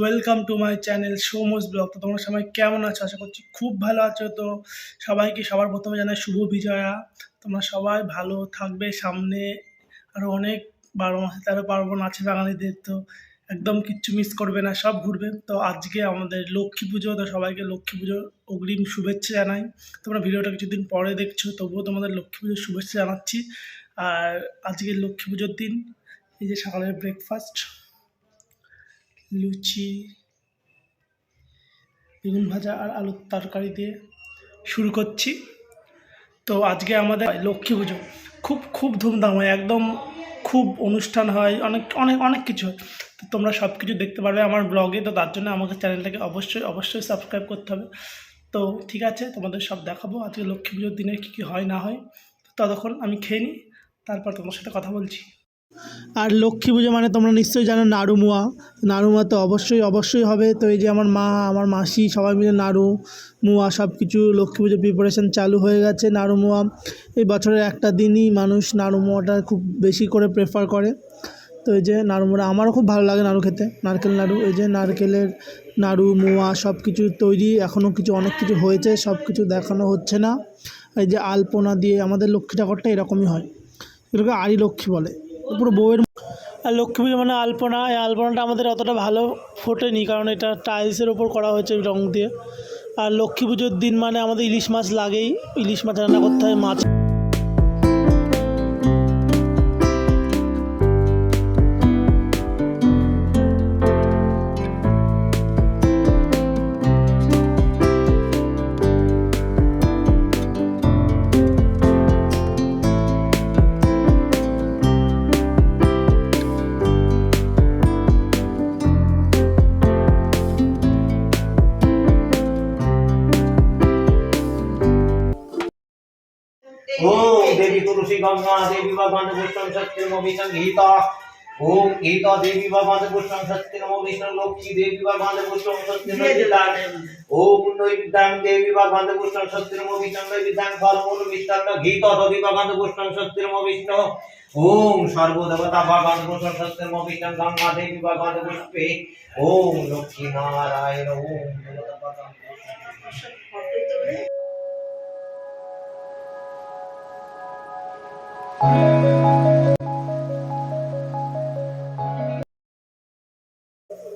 Welcome to my channel সৌমস blog তো তোমরা সবাই কেমন আছো? আশা করছি খুব ভালো আছো। তো সবাইকে সবার প্রথমে জানাই শুভ বিজয়া। তোমরা সবাই ভালো থাকবে সামনে আরও অনেক বারো মাসে তেরো পার্বণ আছে বাঙালিদের, তো একদম কিচ্ছু মিস করবে না, সব ঘুরবে। তো আজকে আমাদের লক্ষ্মী পুজো, তো সবাইকে লক্ষ্মী পুজোর অগ্রিম শুভেচ্ছা জানাই। তোমরা ভিডিওটা কিছুদিন পরে দেখছ, তবুও তোমাদের লক্ষ্মী পুজোর শুভেচ্ছা জানাচ্ছি। আর আজকে লক্ষ্মী পুজোর দিন, এই যে সকালের ব্রেকফাস্ট লুচি, বেগুন ভাজা আর আলুর তরকারি দিয়ে শুরু করছি। তো আজকে আমাদের লক্ষ্মী পুজো। খুব খুব ধুমধাম হয়, একদম খুব অনুষ্ঠান হয়, অনেক অনেক অনেক কিছু হয়। তো তোমরা সব কিছু দেখতে পারবে আমার ব্লগে তো তার জন্য আমাকে চ্যানেলটাকে অবশ্যই অবশ্যই সাবস্ক্রাইব করতে হবে। তো ঠিক আছে, তোমাদের সব দেখাবো। আজকে লক্ষ্মী পুজোর দিনে কী কী হয়, না হয়। ততক্ষণ আমি খেয়ে নিই, তারপর তোমার সাথে কথা বলছি। আর লক্ষ্মী পুজো মানে তোমরা নিশ্চয়ই জানো নাড়ু মোয়া। নাড়ু মোয়া তো অবশ্যই অবশ্যই হবে। তো এই যে আমার মা, আমার মাসি সবাই মিলে নাড়ু মোয়া সব কিছু লক্ষ্মী পুজোর প্রিপারেশন চালু হয়ে গেছে নাড়ু মোয়া। এই বছরের একটা দিনই মানুষ নাড়ু মোয়াটা খুব বেশি করে প্রেফার করে। তো এই যে নাড়ু মোয়া আমারও খুব ভালো লাগে নাড়ু খেতে, নারকেল নাড়ু। এই যে নারকেলের নাড়ু মোয়া সব কিছু তৈরি এখনও কিছু, অনেক কিছু হয়েছে সব কিছু দেখানো হচ্ছে না। এই যে আলপনা দিয়ে আমাদের লক্ষ্মী ঠাকুরটা এরকমই হয়। এগুলোকে আড়ি লক্ষ্মী বলে। পুরো বউয়ের আর লক্ষ্মী পুজো মানে আলপনা। এই আলপনাটা আমাদের অতটা ভালো ফোটেনি, কারণ এটা টাইলসের ওপর করা হয়েছে রং দিয়ে। আর লক্ষ্মী পুজোর দিন মানে আমাদের ইলিশ মাছ লাগেই। ইলিশ মাছ রান্না করতে হয় মাছ। देवी तुलसी गंगा देवी भगवान पुष्पम सत्य नमो विष्णु गीता ओम गीता देवी भगवान पुष्पम सत्य नमो विष्णु लक्ष्मी देवी भगवान पुष्पम सत्य नमो विष्णु ओम नैविद्यां देवी भगवान पुष्पम सत्य नमो विष्णु नैविद्यां फलमूल मिष्टान्न गीता देवी भगवान पुष्पम सत्य नमो विष्णु ओम सर्वदेवता भगवान पुष्पम सत्य नमो विष्णु गंगा देवी भगवान पुष्पे ओम लक्ष्मी नारायण ओम देवता भगवान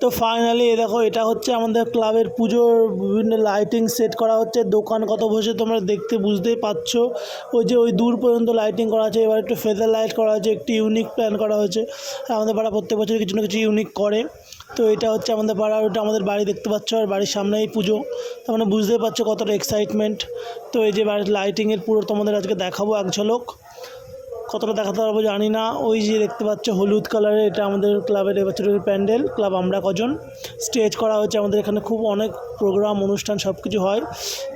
তো ফাইনালি দেখো, এটা হচ্ছে আমাদের ক্লাবের পুজোর বিভিন্ন লাইটিং সেট করা হচ্ছে। দোকান কত বসে তোমরা দেখতে বুঝতেই পারছ। ওই যে ওই দূর পর্যন্ত লাইটিং করা আছে, এবার একটু ফেদার লাইট করা হয়েছে একটি ইউনিক প্ল্যান করা হয়েছে। আমাদের পাড়া প্রত্যেক বছর কিছু না কিছু ইউনিক করে। তো এটা হচ্ছে আমাদের পাড়ার ওটা আমাদের বাড়ি দেখতে পাচ্ছ, আর বাড়ির সামনেই পুজো। তার মানে বুঝতেই পারছ কতটা এক্সাইটমেন্ট তো এই যে বাড়ির লাইটিংয়ের পুরো তোমাদের আজকে দেখাবো এক ঝলক। কতটা দেখাতে পারব জানি না। ওই যে দেখতে পাচ্ছ হলুদ কালারের এটা আমাদের ক্লাবের এবছরের প্যান্ডেল ক্লাব আমরা কজন। স্টেজ করা হয়েছে আমাদের এখানে খুব অনেক প্রোগ্রাম অনুষ্ঠান সব কিছু হয়।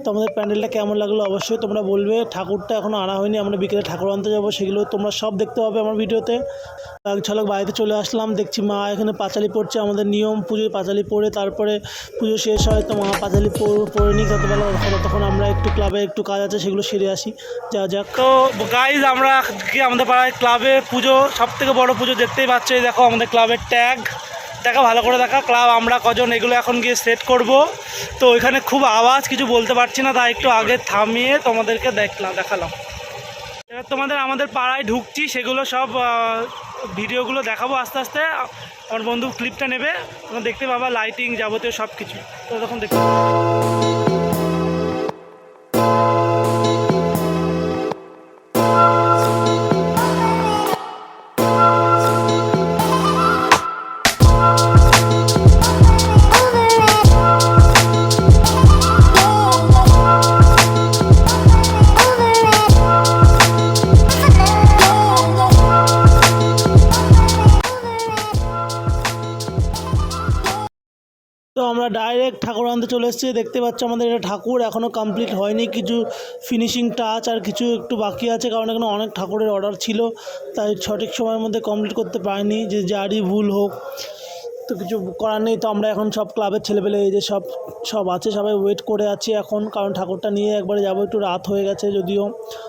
তো আমাদের প্যান্ডেলটা কেমন লাগল অবশ্যই তোমরা বলবে। ঠাকুরটা এখনও আনা হয়নি, আমরা বিকেলে ঠাকুর আনতে যাব, সেগুলো তোমরা সব দেখতে পাবে আমার ভিডিওতে। ঝলক বাড়িতে চলে আসলাম, দেখছি মা এখানে পাঁচালি পড়ছে, আমাদের নিয়ম, পুজোয় পাঁচালি পড়ে, তারপরে পুজো শেষ হয়, তো মা পাঁচালি পড়- নিই ততবেলা তখন আমরা একটু ক্লাবে একটু কাজ আছে, সেগুলো সেরে আসি, যা যাক। তো গাইজ আমরা আমাদের পাড়ায় ক্লাবে পুজো সব থেকে বড় পুজো দেখতেই পাচ্ছ, এই দেখো আমাদের ক্লাবের ট্যাগ দেখা, ভালো করে দেখা ক্লাব আমরা কজন, এগুলো এখন গিয়ে সেট করব। তো ওইখানে খুব আওয়াজ, কিছু বলতে পারছি না, তাই একটু আগে থামিয়ে তোমাদেরকে দেখলাম দেখালাম। এবার তোমাদের আমাদের পাড়ায় ঢুকছি, সেগুলো সব ভিডিওগুলো দেখাবো আস্তে আস্তে। আমার বন্ধু ক্লিপটা নেবে, তোমরা দেখতে পাবা লাইটিং যাবতীয় সব কিছু তো তখন দেখতে আমরা ডাইরেক্ট ঠাকুর আনতে চলে এসেছি। দেখতে পাচ্ছ আমাদের এটা ঠাকুর। এখনও কমপ্লিট হয়নি। কিছু ফিনিশিং টাচ আর কিছু একটু বাকি আছে কারণ এখানে অনেক ঠাকুরের অর্ডার ছিল। তাই সঠিক সময়ের মধ্যে কমপ্লিট করতে পারিনি। যে যারই ভুল হোক, তো কিছু করার নেই। তো আমরা এখন সব ক্লাবের ছেলেপেলে, এই যে সব সব আছে। সবাই ওয়েট করে আছি এখন। কারণ ঠাকুরটা নিয়ে একবারে যাব। একটু রাত হয়ে গেছে যদিও।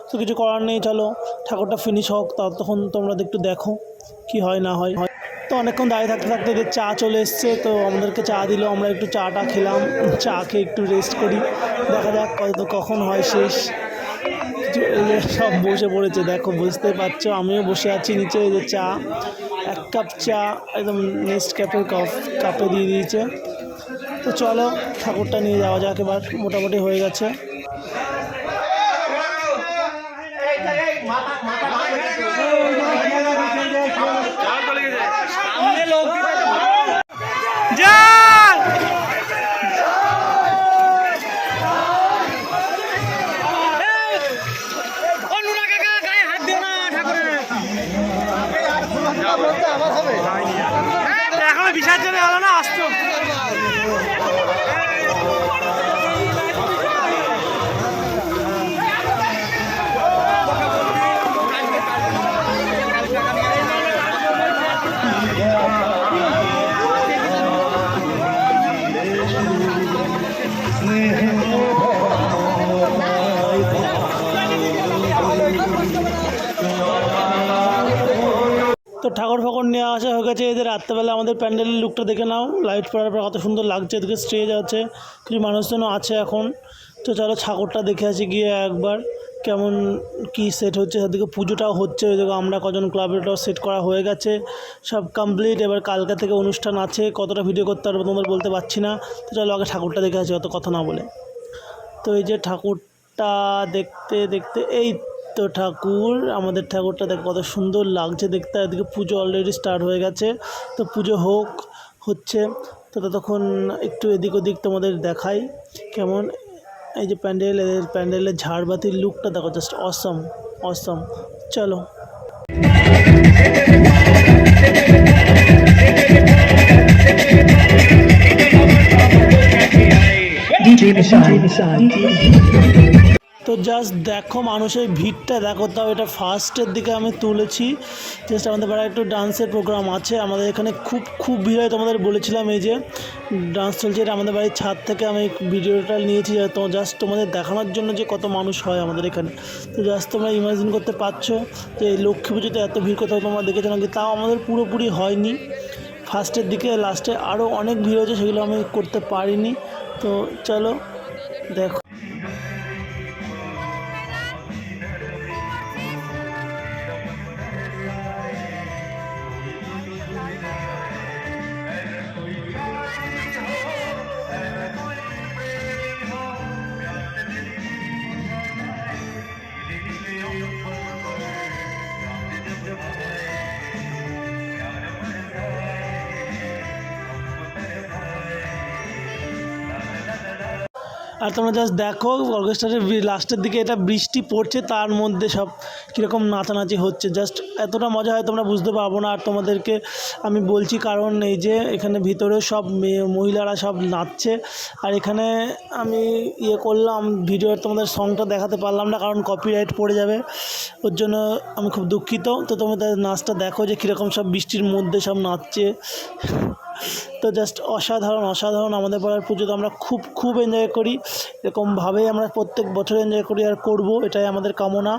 তো কিছু করার নেই। চলো, ঠাকুরটা ফিনিশ হোক। ততক্ষণ তোমরা একটু দেখো, কি হয় না হয় হয়। তো অনেকক্ষণ দাঁড়িয়ে থাকতে থাকতে যে চা চলে এসছে, তো আমাদেরকে চা দিল। আমরা একটু চাটা খেলাম, চা খেয়ে একটু রেস্ট করি। দেখা যাক কত, কখন হয় শেষ। সব বসে পড়েছে, দেখো বুঝতে পারছ, আমিও বসে আছি নিচে যে চা। এক কাপ চা, একদম নেক্সট ক্যাপের কাপ কাপে দিয়ে দিয়েছে। তো চলো, ঠাকুরটা নিয়ে যাওয়া যাক এবার, মোটামুটি হয়ে গেছে। ঠাকুর ফাকুর নিয়ে আসা হয়ে গেছে। এদের রাত্রেবেলা আমাদের প্যান্ডেলের লুকটা দেখে নাও। লাইট পড়ার পর কত সুন্দর লাগছে। এদিকে স্টেজ আছে। কিছু মানুষজনও আছে এখন। তো চলো ঠাকুরটা দেখে আসি গিয়ে একবার। কেমন কি সেট হচ্ছে। সেদিকে পুজোটাও হচ্ছে। ওইদিকে আমরা কজন ক্লাবেরটাও সেট করা হয়ে গেছে। সব কমপ্লিট এবার কালকা থেকে অনুষ্ঠান আছে। কতটা ভিডিও করতে পারব তোমাদের বলতে পারছি না। তো চলো আগে ঠাকুরটা দেখে আসি, অত কথা না বলে। তো এই যে ঠাকুরটা দেখতে দেখতে, এই তো ঠাকুর আমাদের ঠাকুরটা দেখ কত সুন্দর লাগছে দেখতে। এদিকে পুজো অলরেডি স্টার্ট হয়ে গেছে। তো পুজো হোক হচ্ছে। তো ততক্ষণ একটু এদিক ওদিক তোমাদের দেখাই কেমন। এই যে প্যান্ডেল এদের প্যান্ডেলের ঝাড়বাতির লুকটা দেখো জাস্ট অসম অসম চলো। তো জাস্ট দেখো মানুষের ভিড়টা, দেখো তাও এটা ফার্স্টের দিকে আমি তুলেছি। জাস্ট আমাদের পাড়ায় একটু ডান্সের প্রোগ্রাম আছে। আমাদের এখানে খুব খুব ভিড় হয় তোমাদের বলেছিলাম এই যে ডান্স চলছে। এটা আমাদের বাড়ির ছাদ থেকে আমি ভিডিওটা নিয়েছি তো জাস্ট তোমাদের দেখানোর জন্য যে কত মানুষ হয় আমাদের এখানে। তো জাস্ট তোমরা ইমাজিন করতে পারছ যে লক্ষ্মী পুজোতে এত ভিড় কোথাও তোমরা দেখেছ নাকি? তাও আমাদের পুরোপুরি হয়নি। ফার্স্টের দিকে লাস্টে আরও অনেক ভিড় হয়েছে, সেগুলো আমি করতে পারিনি। তো চলো, দেখো। আর তোমরা জাস্ট দেখো অর্কেস্ট্রারের লাস্টের দিকে এটা বৃষ্টি পড়ছে, তার মধ্যে সব কীরকম নাচানাচি হচ্ছে। জাস্ট এতটা মজা হয় তোমরা বুঝতে পারব না। আর তোমাদেরকে আমি বলছি কারণ এই যে এখানে ভিতরে সব মহিলারা সব নাচছে। আর এখানে আমি ইয়ে করলাম ভিডিও তোমাদের সংটা দেখাতে পারলাম না কারণ কপিরাইট পড়ে যাবে। ওর জন্য আমি খুব দুঃখিত। তো তোমাদের নাচটা দেখো যে কীরকম সব বৃষ্টির মধ্যে সব নাচছে। তো জাস্ট অসাধারণ অসাধারণ আমাদের পাড়ার পুজো। তো আমরা খুব খুব এনজয় করি। এরকমভাবেই আমরা প্রত্যেক বছর এনজয় করি আর করব, এটাই আমাদের কামনা।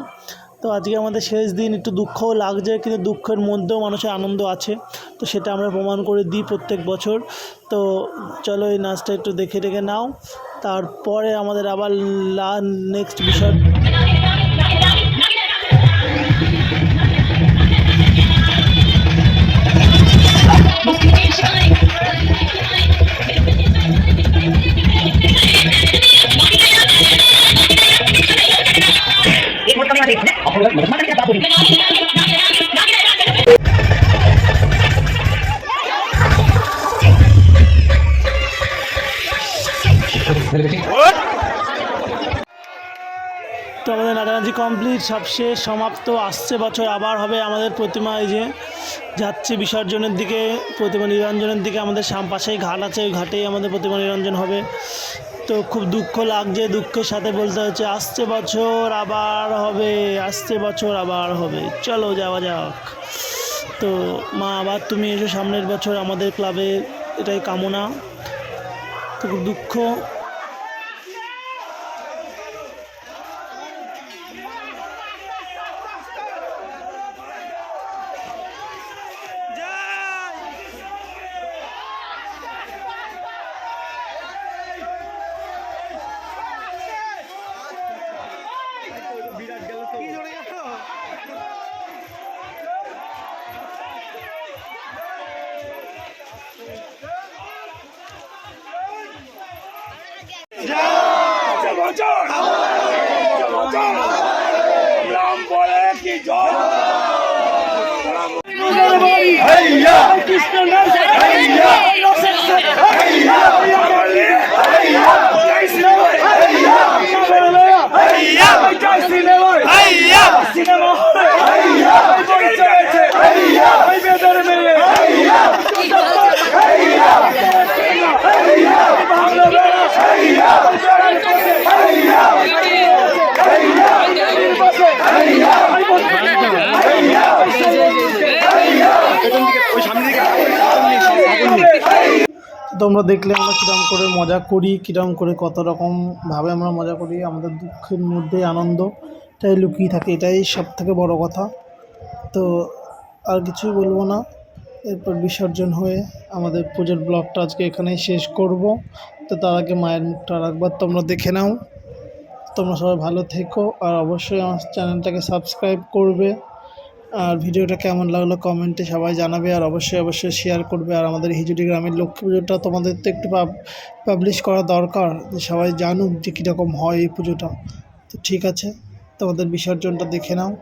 তো আজকে আমাদের শেষ দিন, একটু দুঃখও লাগছে, কিন্তু দুঃখের মধ্যেও মানুষের আনন্দ আছে। তো সেটা আমরা প্রমাণ করে দিই প্রত্যেক বছর। তো চলো এই নাচটা একটু দেখে রেখে নাও। তারপরে আমাদের আবার লা নেক্সট বিষয় তো আমাদের নাচানাচি কমপ্লিট সব শেষ, সমাপ্ত, আসছে বছর, আবার হবে আমাদের প্রতিমা, এই যে যাচ্ছে বিসর্জনের দিকে, প্রতিমা নিরঞ্জনের দিকে, আমাদের পাশেই ঘাট আছে, ওই ঘাটেই আমাদের প্রতিমা নিরঞ্জন হবে। তো খুব দুঃখ লাগছে, দুঃখের সাথে বলতে হচ্ছে, আসছে বছর, আবার হবে, আসছে বছর, আবার হবে। চলো, যাওয়া যাক। তো মা, আবার তুমি এসো সামনের বছর, আমাদের ক্লাবে এটাই কামনা। তো খুব দুঃখ। রাম বলে কি জয়? কৃষ্ণ তোমরা দেখলে আমরা কীরকম করে মজা করি কীরকম করে কত রকমভাবে আমরা মজা করি, আমাদের দুঃখের মধ্যে আনন্দটাই লুকিয়ে থাকে, এটাই সব থেকে বড় কথা। তো আর কিছুই বলব না। এরপর বিসর্জন হয়ে আমাদের পুজোর ব্লগটা আজকে এখানেই শেষ করব। তো তার আগে মায়ের মুখটা আর একবার তোমরা দেখে নাও। তোমরা সবাই ভালো থেকো, আর অবশ্যই আমার চ্যানেলটাকে সাবস্ক্রাইব করবে। আর ভিডিওটা কেমন লাগল কমেন্টে সবাই জানাবে আর অবশ্যই অবশ্যই শেয়ার করবে। আর আমাদের হিজুরি গ্রামের লক্ষ্মী পুজোটা তোমাদের তো একটু পাবলিশ করা দরকার যে সবাই জানুক যে কীরকম হয় এই পুজোটা। তো ঠিক আছে, তোমাদের বিসর্জনটা দেখে নাও।